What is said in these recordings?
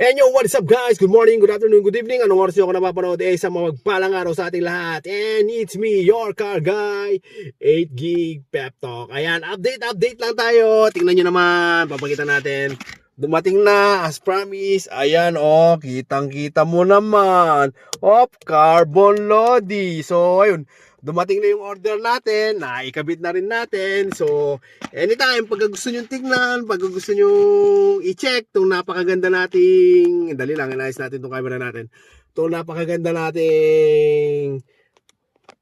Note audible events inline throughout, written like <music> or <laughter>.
And yo, what is up guys? Good morning, good afternoon, good evening. Anong oras nyo ako napapanood? Eh, sa mga magpalang araw sa ating lahat. And it's me, your car guy, 8 gig pep talk. Ayan, update, update lang tayo. Tingnan nyo naman, papakita natin. Dumating na, as promised. Ayan, oh, kitang-kita mo naman. Op, carbon lodi. So, ayun, dumating na yung order natin. Naikabit na rin natin. So, anytime, pag gusto nyo tignan, pag gusto nyo i-check itong napakaganda nating, dali lang, inayos natin itong camera natin. Itong napakaganda nating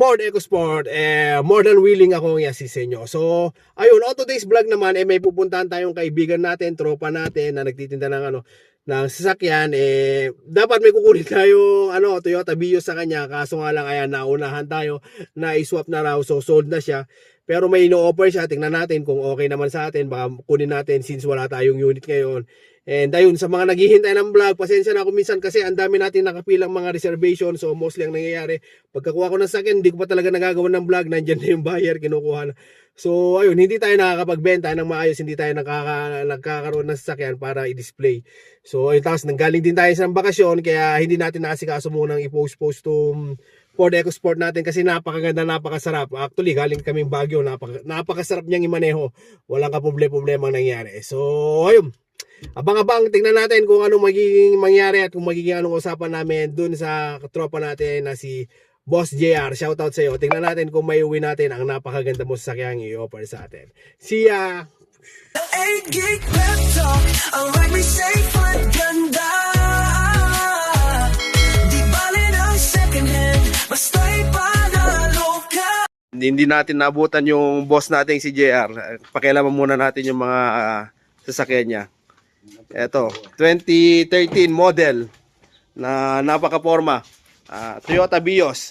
Ford EcoSport, eh, more than willing akong i-assist inyo. So, ayun, on today's vlog naman, eh, may pupuntahan tayong kaibigan natin, tropa natin, na nagtitinda ng ano, ng sasakyan, eh, dapat may kukunin tayong, ano, Toyota Vios sa kanya, kaso nga lang, ayan, naunahan tayo, na i-swap na raw, so sold na siya. Pero may ino-offer siya, tingnan natin kung okay naman sa atin, baka kunin natin since wala tayong unit ngayon. And ayun, sa mga naghihintay ng vlog, pasensya na ako minsan kasi ang dami natin nakapilang mga reservation. So mostly ang nangyayari, pagkakuha ko ng sakyan, hindi ko pa talaga nagagawa ng vlog, nandyan na yung buyer, kinukuha na. So ayun, hindi tayo nakakapagbenta ng maayos, hindi tayo nakaka, nagkakaroon ng sasakyan para i-display. So ayun, tapos nanggaling din tayo sa bakasyon, kaya hindi natin nakasikaso munang i-post-post to Ford EcoSport natin kasi napakaganda, napakasarap. Actually, galing kaming Baguio, napaka, napakasarap niyang imaneho. Walang kaproblema-problema nangyari. So, ayun. Abang-abang, tingnan natin kung ano magiging mangyari at kung magiging anong usapan namin dun sa tropa natin na si Boss JR. Shoutout sa iyo. Tingnan natin kung may uwi natin ang napakaganda mo sasakyang i-offer sa atin. See ya! 8 gig talk Ang ride may safe at ganda Di bali ng second hand Basta'y panalo ka Hindi natin naabutan yung boss natin si JR. Pakialaman muna natin yung mga ah, sasakyan niya. Ito, 2013 model na napaka-forma. Ah, Toyota Vios.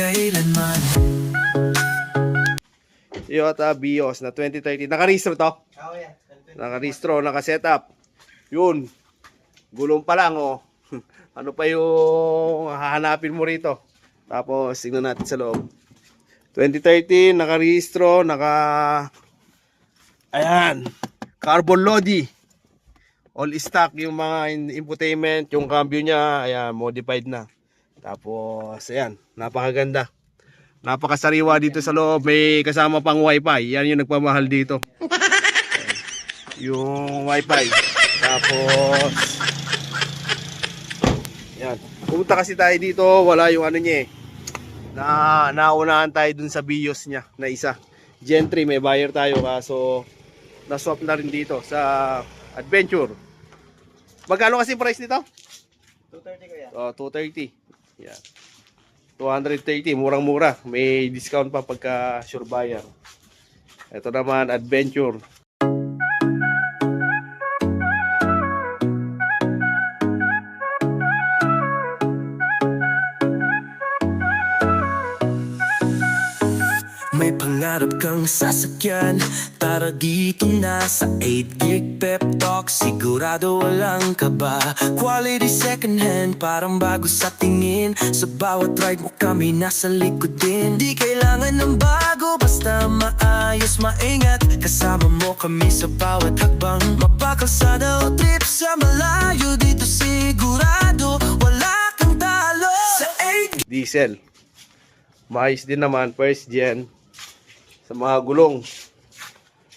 kailanman Toyota Vios na 2013. Naka-restro to? Oh, yeah. Naka-restro, naka-setup. Yun. Gulong pa lang, oh. <laughs> ano pa yung hahanapin mo rito? Tapos, tingnan natin sa loob. 2013, naka-restro, naka... Ayan. Carbon Lodi. All stock yung mga in- infotainment, yung cambio niya, ayan, modified na. Tapos, ayan, napakaganda. Napakasariwa dito sa loob. May kasama pang wifi. Yan yung nagpamahal dito. <laughs> yung wifi. Tapos, yan. Pumunta kasi tayo dito, wala yung ano niya eh. Na, naunahan tayo dun sa bios niya na isa. Gentry, may buyer tayo kaso na-swap na rin dito sa Adventure. Magkano kasi price nito? 230 ko yan. Oh, 230. Yan. 230, murang-mura. May discount pa pagka sure buyer. Ito naman, Adventure. Pangarap kang sasakyan. Tara dito na sa 8 gig pep talk. Sigurado walang kaba. Quality second hand Parang bago sa tingin. Sa bawat ride mo kami nasa likod din. Di kailangan ng bago Basta maayos, maingat. Kasama mo kami sa bawat hakbang. Mapakalsada o trip sa malayo Dito sigurado Wala kang talo. Sa 8 Diesel. Mais din naman, first gen. Sa mga gulong.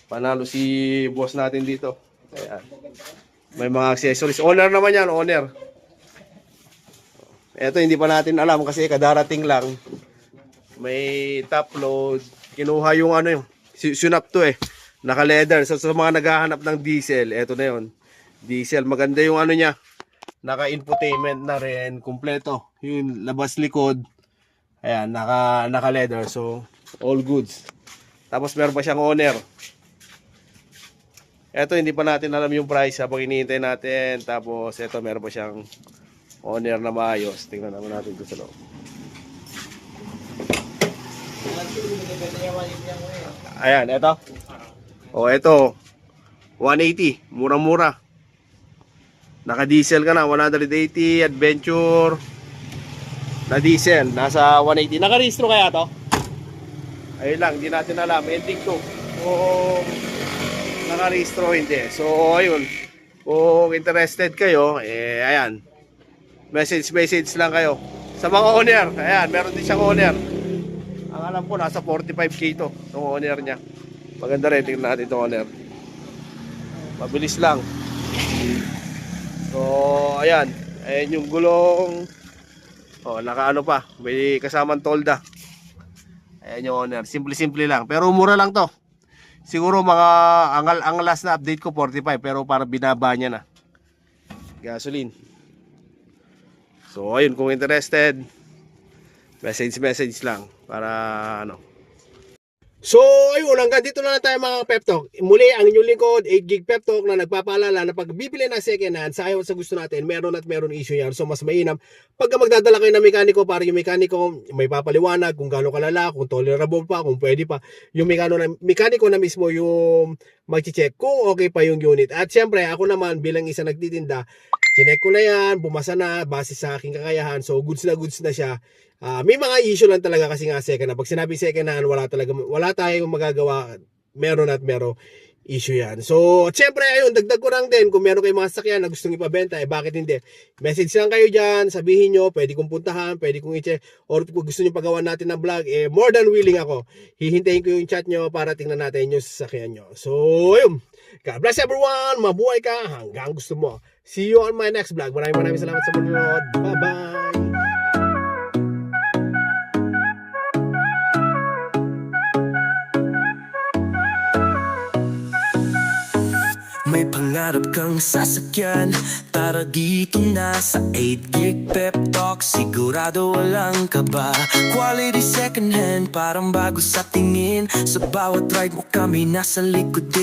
Panalo si boss natin dito. Ayan. May mga accessories. Owner naman yan, owner. Ito hindi pa natin alam kasi kadarating lang. May top load. Kinuha yung ano yung sunap to eh. Naka leather. So sa mga naghahanap ng diesel, eto na yon. Diesel, maganda yung ano niya. Naka infotainment na rin, kumpleto. Yung labas likod. Ayan, naka naka leather. So all goods. Tapos meron pa siyang owner. Eto hindi pa natin alam yung price habang hinihintay natin. Tapos eto meron pa siyang owner na maayos. Tingnan naman natin ito sa loob. Ayan, eto. O, eto. 180. Murang-mura. Naka-diesel ka na. 180. Adventure. Na diesel. Nasa 180. Naka-restro kaya to? Ayun lang. Hindi natin alam. Ending to. Kung naka-restro hindi. So, ayun. Kung interested kayo, eh, ayan. Message, message lang kayo. Sa mga owner. Ayan, meron din siyang owner. Ang alam ko, nasa 45k to. Itong owner niya. Maganda rin. Tingnan natin itong owner. Mabilis lang. So, ayan. Ayan yung gulong. Oh, nakaano pa. May kasamang tolda. Ayan yung owner. Simple-simple lang. Pero mura lang to. Siguro mga ang, ang last na update ko 45 pero para binaba niya na. Gasoline. So ayun kung interested message message lang para ano. So, ayun, hanggang dito na lang tayo mga Pep Talk. Muli, ang inyong lingkod, 8 gig Pep Talk na nagpapaalala na pag bibili ng second hand, sa ayaw sa gusto natin, meron at meron issue yan. So, mas mainam. Pagka magdadala kayo ng mekaniko, para yung mekaniko may papaliwanag kung gaano kalala, kung tolerable pa, kung pwede pa. Yung mekano na, mekaniko na mismo yung mag-check kung okay pa yung unit. At syempre, ako naman bilang isa nagtitinda, chinek ko na yan, bumasa na, base sa aking kakayahan. So, goods na goods na siya. Ah, may mga issue lang talaga kasi nga second hand. Pag sinabi second hand, wala talaga, wala tayong magagawa. Meron at meron issue yan. So, syempre, ayun, dagdag ko lang din, kung meron kayong mga sakyan na gustong ipabenta, eh bakit hindi? Message lang kayo dyan, sabihin nyo, pwede kong puntahan, pwede kong i-check, or kung gusto nyo pagawa natin ng vlog, eh more than willing ako. Hihintayin ko yung chat nyo para tingnan natin yung sasakyan nyo. So, ayun. God bless everyone. Mabuhay ka hanggang gusto mo. See you on my next vlog. Maraming maraming salamat sa panonood. Bye-bye. May pangarap kang sasakyan Tara dito na sa 8 gig pep talk Sigurado walang kaba Quality second hand Parang bago sa tingin Sa bawat ride mo kami nasa likod din